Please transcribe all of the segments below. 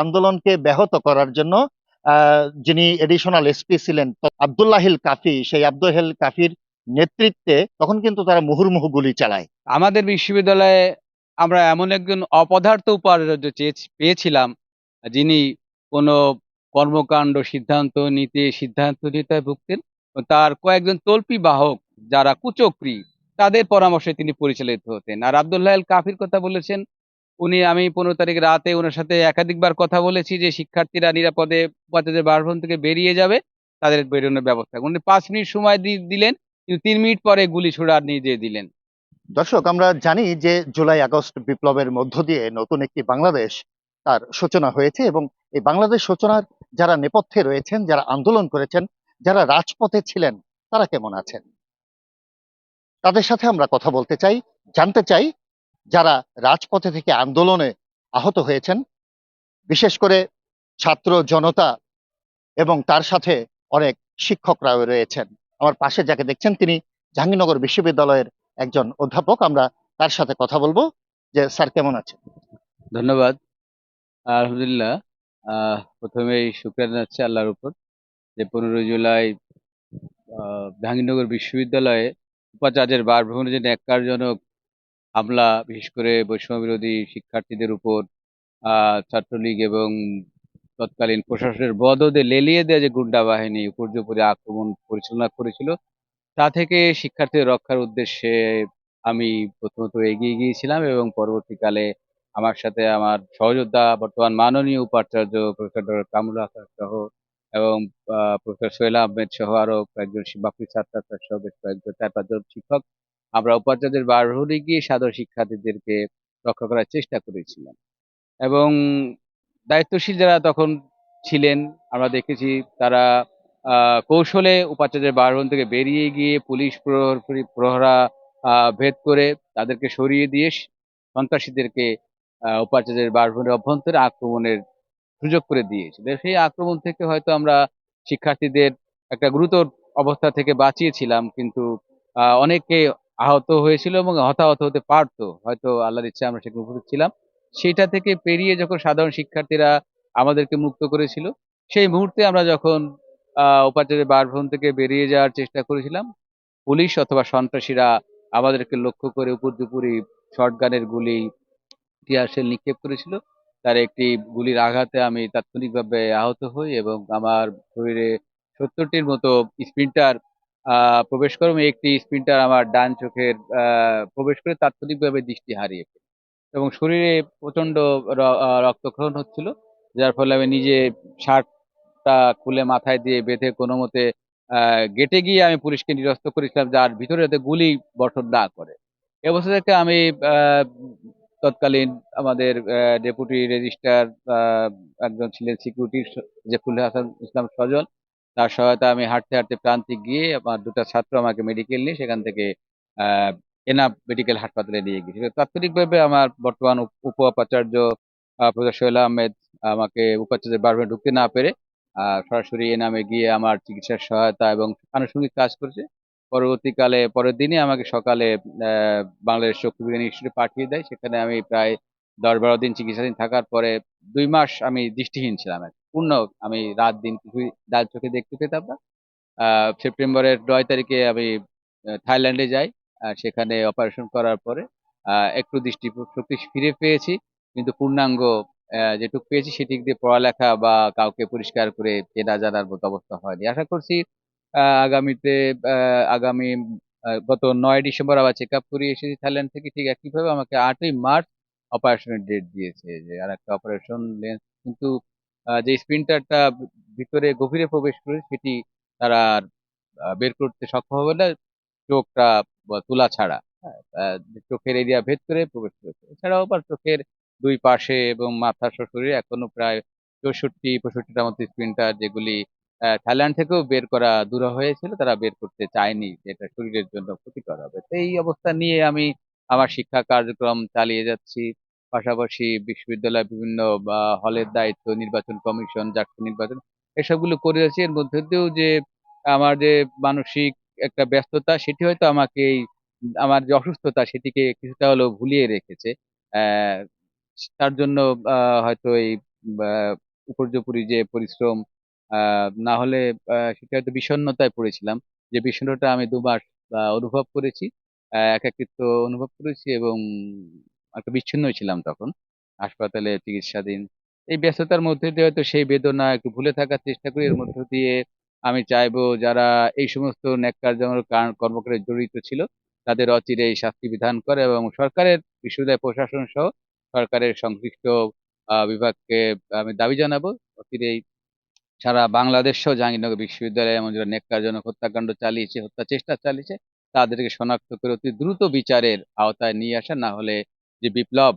আন্দোলনকে ব্যাহত করার জন্য যিনি এডিশনাল এসপি ছিলেন আব্দুল্লাহিল কাফি, সেই আব্দুল কাফির নেতৃত্বে তখন কিন্তু তারা মুহুর্মুহু গুলি চালায়। আমাদের বিশ্ববিদ্যালয়ে আমরা এমন একজন অপদার্থ উপাচার্য পেয়েছিলাম, যিনি কোনো কর্মকাণ্ড, সিদ্ধান্ত নিতে সিদ্ধান্ত নিতে ভুগতেন তার কয়েকজন তল্পি বাহক যারা কুচক্রী, তাদের পরামর্শে তিনি পরিচালিত হতেন। আর আব্দুল্লাহ কাফির কথা বলেছেন উনি, আমি পনেরো তারিখ রাতে ওনার সাথে একাধিকবার কথা বলেছি যে শিক্ষার্থীরা নিরাপদে উপাচার্যের বাসভবন থেকে বেরিয়ে যাবে, তাদের বেরোনোর ব্যবস্থা। উনি পাঁচ মিনিট সময় দিলেন, কিন্তু তিন মিনিট পরে গুলি ছোড়া নিয়ে দিলেন। দর্শক, আমরা জানি যে জুলাই, আগস্ট বিপ্লবের মধ্য দিয়ে নতুন একটি বাংলাদেশ তার সূচনা হয়েছে এবং এই বাংলাদেশ সূচনার যারা নেপথ্যে রয়েছেন, যারা আন্দোলন করেছেন, যারা রাজপথে ছিলেন, তারা কেমন আছেন? তাদের সাথে আমরা কথা বলতে চাই, জানতে চাই যারা রাজপথে থেকে আন্দোলনে আহত হয়েছেন, বিশেষ করে ছাত্র জনতা এবং তার সাথে অনেক শিক্ষকরাও রয়েছেন। আমার পাশে যাকে দেখছেন তিনি জাহাঙ্গীরনগর বিশ্ববিদ্যালয়ের একজন অধ্যাপক। আমরা তার সাথে কথা বলব। যে স্যার, কেমন আছেন? ধন্যবাদ। আলহামদুলিল্লাহ। প্রথমেই শুক্রিয়া জানাচ্ছি আল্লাহর উপর যে পনেরোই জুলাই জাহাঙ্গীরনগর বিশ্ববিদ্যালয়ে উপাচার্যের বাসভবনে যে ন্যাক্কারজনক হামলা বিশেষ করে বৈষম্য বিরোধী শিক্ষার্থীদের উপর ছাত্রলীগ এবং তৎকালীন প্রশাসনের বদদে লেলিয়ে দেওয়া যে গুন্ডা বাহিনী উপর্যুপরি আক্রমণ পরিচালনা করেছিল, তা থেকে শিক্ষার্থীদের রক্ষার উদ্দেশ্যে আমি প্রথমত এগিয়ে গিয়েছিলাম এবং পরবর্তীকালে আমার সাথে আমার সহযোদ্ধা, বর্তমান মাননীয় উপাচার্য প্রফেসর কামরুল হাসান সহ এবং প্রফেসর সোহেল আহমেদ সহ আরও কয়েকজন বাকি ছাত্র সহ বেশ কয়েকজন, চার পাঁচজন শিক্ষক আমরা উপাচার্যের বারহরে গিয়ে সাধারণ শিক্ষার্থীদেরকে রক্ষা করার চেষ্টা করেছিলাম। এবং দায়িত্বশীল যারা তখন ছিলেন, আমরা দেখেছি তারা কৌশলে উপাচার্যের বারণ থেকে বেরিয়ে গিয়ে পুলিশ প্রহর- প্রহরা ভেদ করে তাদেরকে সরিয়ে দিয়ে সন্ত্রাসীদেরকে উপাচার্যের বাসভবনের অভ্যন্তরে আক্রমণের সুযোগ করে দিয়েছিল সেই আক্রমণ থেকে হয়তো আমরা শিক্ষার্থীদের একটা গুরুতর অবস্থা থেকে বাঁচিয়েছিলাম, কিন্তু অনেকে আহত হয়েছিল এবং হতাহত হতে পারতো। হয়তো আল্লাহর ইচ্ছা আমরা সেখানে উপস্থিত ছিলাম। সেটা থেকে পেরিয়ে যখন সাধারণ শিক্ষার্থীরা আমাদেরকে মুক্ত করেছিল, সেই মুহূর্তে আমরা যখন উপাচার্যের বাসভবন থেকে বেরিয়ে যাওয়ার চেষ্টা করেছিলাম, পুলিশ অথবা সন্ত্রাসীরা আমাদেরকে লক্ষ্য করে উপর দুপুরি শর্টগানের গুলি টিয়ারশেল নিক্ষেপ করেছিল। তার একটি গুলির আঘাতে আমি তাৎক্ষণিকভাবে আহত হই এবং আমার শরীরে সত্তরটির মতো স্প্রিন্টার প্রবেশ করে একটি স্প্রিন্টার আমার ডান চোখের প্রবেশ করে তাৎক্ষণিকভাবে দৃষ্টি হারিয়ে এবং শরীরে প্রচণ্ড রক্তক্ষরণ হচ্ছিল, যার ফলে আমি নিজে শার্টটা খুলে মাথায় দিয়ে বেঁধে কোনো মতে গেটে গিয়ে আমি পুলিশকে নিরস্ত করেছিলাম, যার ভিতরে যাতে গুলি বর্ষণ না করে। অবস্থা থেকে আমি তৎকালীন আমাদের ডেপুটি রেজিস্ট্রার একজন ছিলেন সিকিউরিটির জেফুল হাসান ইসলাম সজল তার সহায়তা আমি হাঁটতে হাঁটতে প্রান্তে গিয়ে আমার দুটো ছাত্র আমাকে মেডিকেল নিয়ে সেখান থেকে এনাফ মেডিকেল হাসপাতালে নিয়ে গিয়েছিল। তাৎক্ষণিকভাবে আমার বর্তমান উপ উপ উপাচার্য প্রফেসর সোহেল আহমেদ আমাকে উপাচার্যের বারবার ঢুকতে না পেরে সরাসরি এনামে গিয়ে আমার চিকিৎসার সহায়তা এবং আনুষঙ্গিক কাজ করেছে। পরবর্তীকালে পরের দিনই আমাকে সকালে বাংলাদেশ চক্ষু বিজ্ঞান ইনস্টিটিউটে পাঠিয়ে দেয়। সেখানে আমি প্রায় দশ বারো দিন চিকিৎসাধীন থাকার পরে দুই মাস আমি দৃষ্টিহীন ছিলাম। পূর্ণ। আমি রাত দিন কিছুই ডাল চোখে দেখতে পেতাম না। সেপ্টেম্বরের নয় তারিখে আমি থাইল্যান্ডে যাই। সেখানে অপারেশন করার পরে একটু দৃষ্টি শক্তি ফিরে পেয়েছি। কিন্তু পূর্ণাঙ্গ যেটুকু পেয়েছি সেদিক দিয়ে পড়ালেখা বা কাউকে পরিষ্কার করে চেনা জানার মতো অবস্থা হয়নি। আশা করছি আগামীতে আগামী গত নয় ডিসেম্বর আবার চেক আপ করিয়ে এসেছি থাইল্যান্ড থেকে। ঠিক একইভাবে আমাকে আটই মার্চ অপারেশনের ডেট দিয়েছে যে আর একটা অপারেশন লেন্স। কিন্তু যে স্প্রিন্টারটা ভিতরে গভীরে প্রবেশ করে সেটি তারা বের করতে সক্ষম হবে না। চোখটা তুলা ছাড়া। হ্যাঁ, চোখের এরিয়া ভেদ করে প্রবেশ করেছে। এছাড়াও আবার চোখের দুই পাশে এবং মাথা শরীরে এখনও প্রায় চৌষট্টি পঁয়ষট্টিটার মতো স্প্রিন্টার যেগুলি থাইল্যান্ড থেকেও বের করা দূর হয়েছিল তারা বের করতে চায়নি যেটা শরীরের জন্য ক্ষতিকর হবে। তো এই অবস্থা নিয়ে আমি আমার শিক্ষা কার্যক্রম চালিয়ে যাচ্ছি। পাশাপাশি বিশ্ববিদ্যালয়ের বিভিন্ন হলের দায়িত্ব নির্বাচন কমিশন জাতীয় নির্বাচন এসবগুলো করে যাচ্ছি। এর মধ্যে দিয়েও যে আমার যে মানসিক একটা ব্যস্ততা সেটি হয়তো আমাকে আমার যে অসুস্থতা সেটিকে কিছুটা হলেও ভুলিয়ে রেখেছে। তার জন্য হয়তো এই উপর্যুপরি যে পরিশ্রম না হলে সেটা হয়তো বিষণ্ণতায় পড়েছিলাম। যে বিষণ্ণতা আমি দু মাস আহ, অনুভব করেছি একাকিত্ব অনুভব করেছি এবং একটা বিচ্ছিন্ন ছিলাম তখন। হাসপাতালে চিকিৎসাধীন। এই ব্যস্ততার মধ্যে দিয়ে হয়তো সেই বেদনা একটু ভুলে থাকার চেষ্টা করি। এর মধ্য দিয়ে আমি চাইব যারা এই সমস্ত ন্যাক্কারজনক কার- কর্মকাণ্ডে জড়িত ছিল, তাদের অচিরেই শাস্তি বিধান করে এবং সরকারের, বিশ্ববিদ্যালয় প্রশাসন সহ সরকারের সংশ্লিষ্ট বিভাগকে আমি দাবি জানাব। অচিরেই সারা বাংলাদেশ সহ জাহাঙ্গীরনগর বিশ্ববিদ্যালয়ে এমন যারা ন্যাক্কারজনক হত্যাকাণ্ড চালিয়েছে হত্যা চেষ্টা চালিয়েছে, তাদেরকে শনাক্ত করে অতি দ্রুত বিচারের আওতায় নিয়ে আসা, না হলে যে বিপ্লব,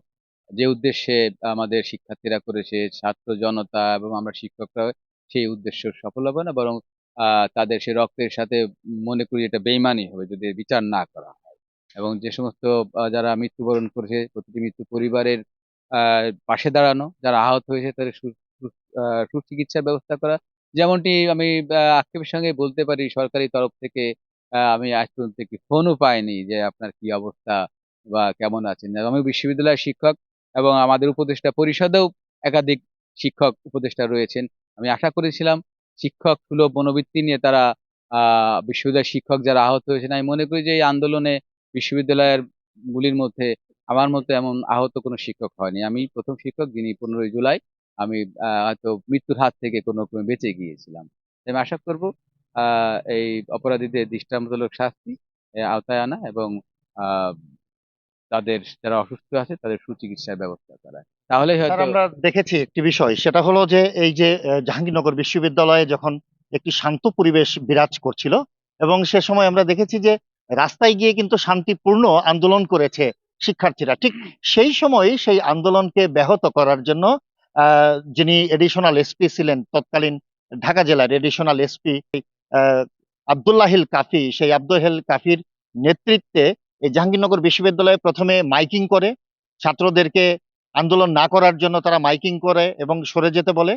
যে উদ্দেশ্যে আমাদের শিক্ষার্থীরা করেছে, ছাত্র জনতা এবং আমরা শিক্ষকরা সেই উদ্দেশ্য সফল হবে না, বরং তাদের সে রক্তের সাথে মনে করি এটা বেইমানি হবে যদি বিচার না করা হয়। এবং যে সমস্ত যারা মৃত্যুবরণ করেছে, প্রতিটি মৃত্যু পরিবারের পাশে দাঁড়ানো, যারা আহত হয়েছে তাদের সুচিকিৎসার ব্যবস্থা করা, যেমনটি আমি আক্ষেপের সঙ্গে বলতে পারি সরকারি তরফ থেকে আমি আজ পর্যন্ত একটি ফোনও পাইনি যে আপনার কি অবস্থা বা কেমন আছেন? আমি বিশ্ববিদ্যালয়ের শিক্ষক এবং আমাদের উপদেষ্টা পরিষদেও একাধিক শিক্ষক উপদেষ্টা রয়েছেন। আমি আশা করেছিলাম শিক্ষক সুলভ মনোবৃত্তি নিয়ে তারা বিশ্ববিদ্যালয়ের শিক্ষক যারা আহত হয়েছেন, আমি মনে করি যে এই আন্দোলনে বিশ্ববিদ্যালয়ের গুলির মধ্যে আমার মতো এমন আহত কোনো শিক্ষক হয়নি। আমি প্রথম শিক্ষক যিনি পনেরোই জুলাই, আমি হয়তো মৃত্যুর হাত থেকে কোনো রকমে বেঁচে গিয়েছিলাম। আমি আশা করব এই অপরাধীদের দৃষ্টান্তমূলক শাস্তি আওতায় আনা এবং তাদের যারা অসুস্থ আছে তাদের সুচিকিৎসার ব্যবস্থা করা। তাহলে হয়তো আমরা দেখেছি একটি বিষয় সেটা হলো যে এই যে জাহাঙ্গীরনগর বিশ্ববিদ্যালয়ে যখন একটি শান্ত পরিবেশ বিরাজ করছিল এবং সে সময় আমরা দেখেছি যে রাস্তায় গিয়ে কিন্তু শান্তিপূর্ণ আন্দোলন করেছে শিক্ষার্থীরা। ঠিক সেই সময় সেই আন্দোলনকে ব্যাহত করার জন্য আহ, যিনি এডিশনাল এসপি ছিলেন তৎকালীন ঢাকা জেলার এডিশনাল এসপি আবদুল্লাহিল কাফি সেই আব্দুল কাফির নেতৃত্বে এই জাহাঙ্গীরনগর বিশ্ববিদ্যালয়ে প্রথমে মাইকিং করে, ছাত্রদেরকে আন্দোলন না করার জন্য তারা মাইকিং করে এবং সরে যেতে বলে।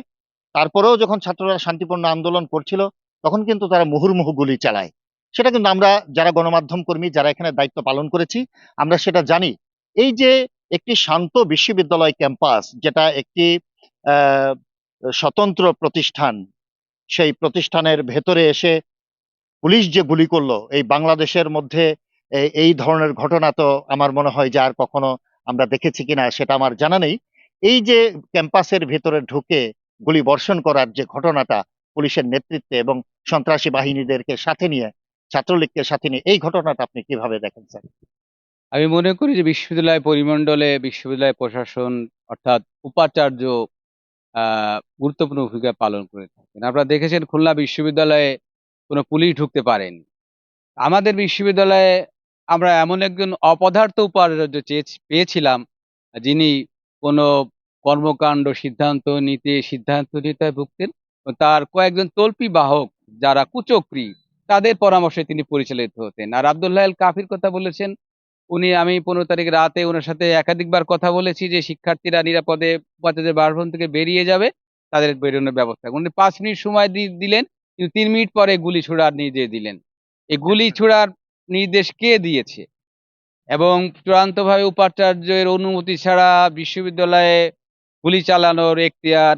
তারপরেও যখন ছাত্ররা শান্তিপূর্ণ আন্দোলন করছিল, তখন কিন্তু তারা মুহুর্মুহু গুলি চালায়। সেটা কিন্তু আমরা যারা গণমাধ্যম কর্মী, যারা এখানে দায়িত্ব পালন করেছি, আমরা সেটা জানি। এই যে একটি শান্ত বিশ্ববিদ্যালয় ক্যাম্পাস, যেটা একটি স্বতন্ত্র প্রতিষ্ঠান, সেই প্রতিষ্ঠানের ভেতরে এসে পুলিশ যে গুলি করল, এই বাংলাদেশের মধ্যে এই ধরনের ঘটনা তো আমার মনে হয় যে আর কখনো আমরা দেখেছি কিনা সেটা আমার জানা নেই। এই যে ক্যাম্পাসের ভেতরে ঢুকে গুলি বর্ষণ করার যে ঘটনাটা পুলিশের নেতৃত্বে এবং সন্ত্রাসী বাহিনীদেরকে সাথে নিয়ে, ছাত্রলীগকে সাথে নিয়ে, এই ঘটনাটা আপনি কীভাবে দেখেন স্যার? আমি মনে করি যে বিশ্ববিদ্যালয় পরিমণ্ডলে বিশ্ববিদ্যালয় প্রশাসন অর্থাৎ উপাচার্য গুরুত্বপূর্ণ ভূমিকা পালন করে থাকেন। আপনারা দেখেছেন খুলনা বিশ্ববিদ্যালয়ে কোনো পুলিশ ঢুকতে পারেনি। আমাদের বিশ্ববিদ্যালয়ে আমরা এমন একজন অপদার্থ উপাচার্য চেয়ে- পেয়েছিলাম যিনি কোনো কর্মকাণ্ড সিদ্ধান্ত নিতে সিদ্ধান্ত নিতে ভুগতেন। তার কয়েকজন তল্পি বাহক যারা কুচক্রী তাদের পরামর্শে তিনি পরিচালিত হতেন। আর আবদুল্লাহ আল কাফির কথা বলেছেন উনি আমি পনেরো তারিখ রাতে ওনার সাথে একাধিকবার কথা বলেছি যে শিক্ষার্থীরা নিরাপদে উপাচার্যের বাসভবন থেকে বেরিয়ে যাবে তাদের বেরোনোর ব্যবস্থা উনি পাঁচ মিনিট সময় দিলেন কিন্তু তিন মিনিট পরে গুলি ছোড়ার নির্দেশ দিলেন। এই গুলি ছোড়ার নির্দেশ কে দিয়েছে? এবং চূড়ান্তভাবে উপাচার্যের অনুমতি ছাড়া বিশ্ববিদ্যালয়ে গুলি চালানোর এখতিয়ার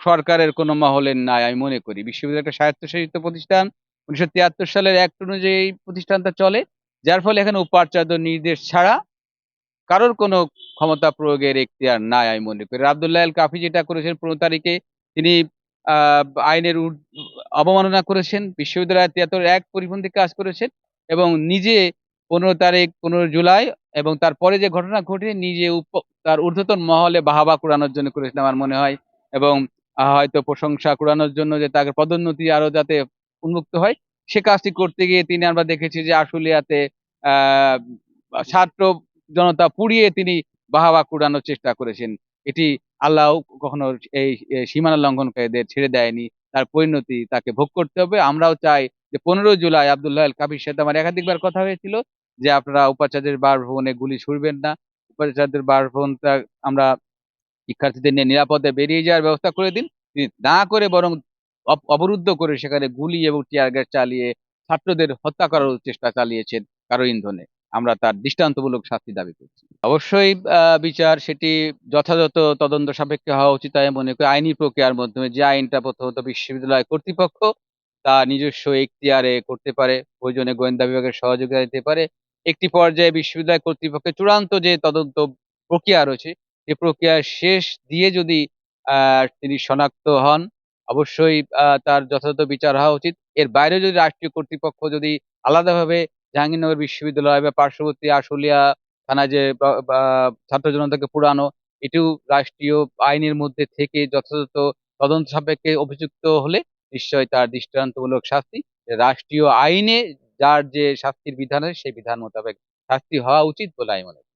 সরকারের কোনো মহলের নাই, আমি মনে করি। বিশ্ববিদ্যালয় একটা স্বায়ত্তশাসিত প্রতিষ্ঠান। উনিশশো তিয়াত্তর সালের অ্যাক্ট অনুযায়ী প্রতিষ্ঠানটা চলে, যার ফলে এখানে উপাচার্য নির্দেশ ছাড়া কারোর কোনো ক্ষমতা প্রয়োগের এখতিয়ার নাই, আমি মনে করি। আবদুল্লাহ আল কাফি যেটা করেছেন, পনেরো তারিখে তিনি আইনের অবমাননা করেছেন। বিশ্ববিদ্যালয় তিয়াত্তর এক পরিপন্থী কাজ করেছেন। এবং নিজে পনেরো তারিখ, পনেরো জুলাই এবং তারপরে যে ঘটনা ঘটে, নিজে তার ঊর্ধ্বতন মহলে বাহাবা কুড়ানোর জন্য করেছেন আমার মনে হয় এবং হয়তো প্রশংসা কুড়ানোর জন্য যে তাকে পদোন্নতি আরও যাতে উন্মুক্ত হয়, সে কাজটি করতে গিয়ে তিনি আমরা দেখেছি যে আশুলিয়াতে ছাত্র জনতা পুড়িয়ে তিনি বাহাবা কুড়ানোর চেষ্টা করেছেন। এটি আল্লাহ কখনো এই সীমানা লঙ্ঘনকারীদের ছেড়ে দেয়নি, তার পরিণতি তাকে ভোগ করতে হবে। আমরাও চাই যে পনেরো জুলাই আবদুল্লাহ আল কাবির সাথে আমার একাধিকবার কথা হয়েছিল যে আপনারা উপাচার্যের বাসভবনে গুলি ছুড়বেন না। উপাচার্যের বাসভবনটা আমরা শিক্ষার্থীদের নিয়ে নিরাপদে বেরিয়ে যাওয়ার ব্যবস্থা করে দিন। তিনি না করে বরং অব- অবরুদ্ধ করে সেখানে গুলি এবং টিয়ার গ্যাস চালিয়ে ছাত্রদের হত্যা করার চেষ্টা চালিয়েছেন কারও ইন্ধনে। আমরা তার দৃষ্টান্তমূলক শাস্তি দাবি করছি। অবশ্যই বিচার সেটি যথাযথ তদন্ত সাপেক্ষে হওয়া উচিত আমি মনে করি আইনি প্রক্রিয়ার মাধ্যমে যে আইনটা প্রথমত বিশ্ববিদ্যালয় কর্তৃপক্ষ তা নিজস্ব এখতিয়ারে করতে পারে, প্রয়োজনে গোয়েন্দা বিভাগের সহযোগিতা দিতে পারে। একটি পর্যায়ে বিশ্ববিদ্যালয় কর্তৃপক্ষের চূড়ান্ত যে তদন্ত প্রক্রিয়া রয়েছে সেই প্রক্রিয়া শেষ দিয়ে যদি তিনি শনাক্ত হন, অবশ্যই তার যথাযথ বিচার হওয়া উচিত। এর বাইরে যদি রাষ্ট্রীয় কর্তৃপক্ষ যদি আলাদাভাবে জাহাঙ্গীরনগর বিশ্ববিদ্যালয় বা পার্শ্ববর্তী আশুলিয়া থানা যে ছাত্র জনতাকে পুরানো, এটিও রাষ্ট্রীয় আইনের মধ্যে থেকে যথাযথ তদন্ত সাপেক্ষে অভিযুক্ত হলে নিশ্চয়ই তার দৃষ্টান্তমূলক শাস্তি। রাষ্ট্রীয় আইনে যার যে শাস্তির বিধান আছে, সেই বিধান মোতাবেক শাস্তি হওয়া উচিত বলে আমি মনে করি।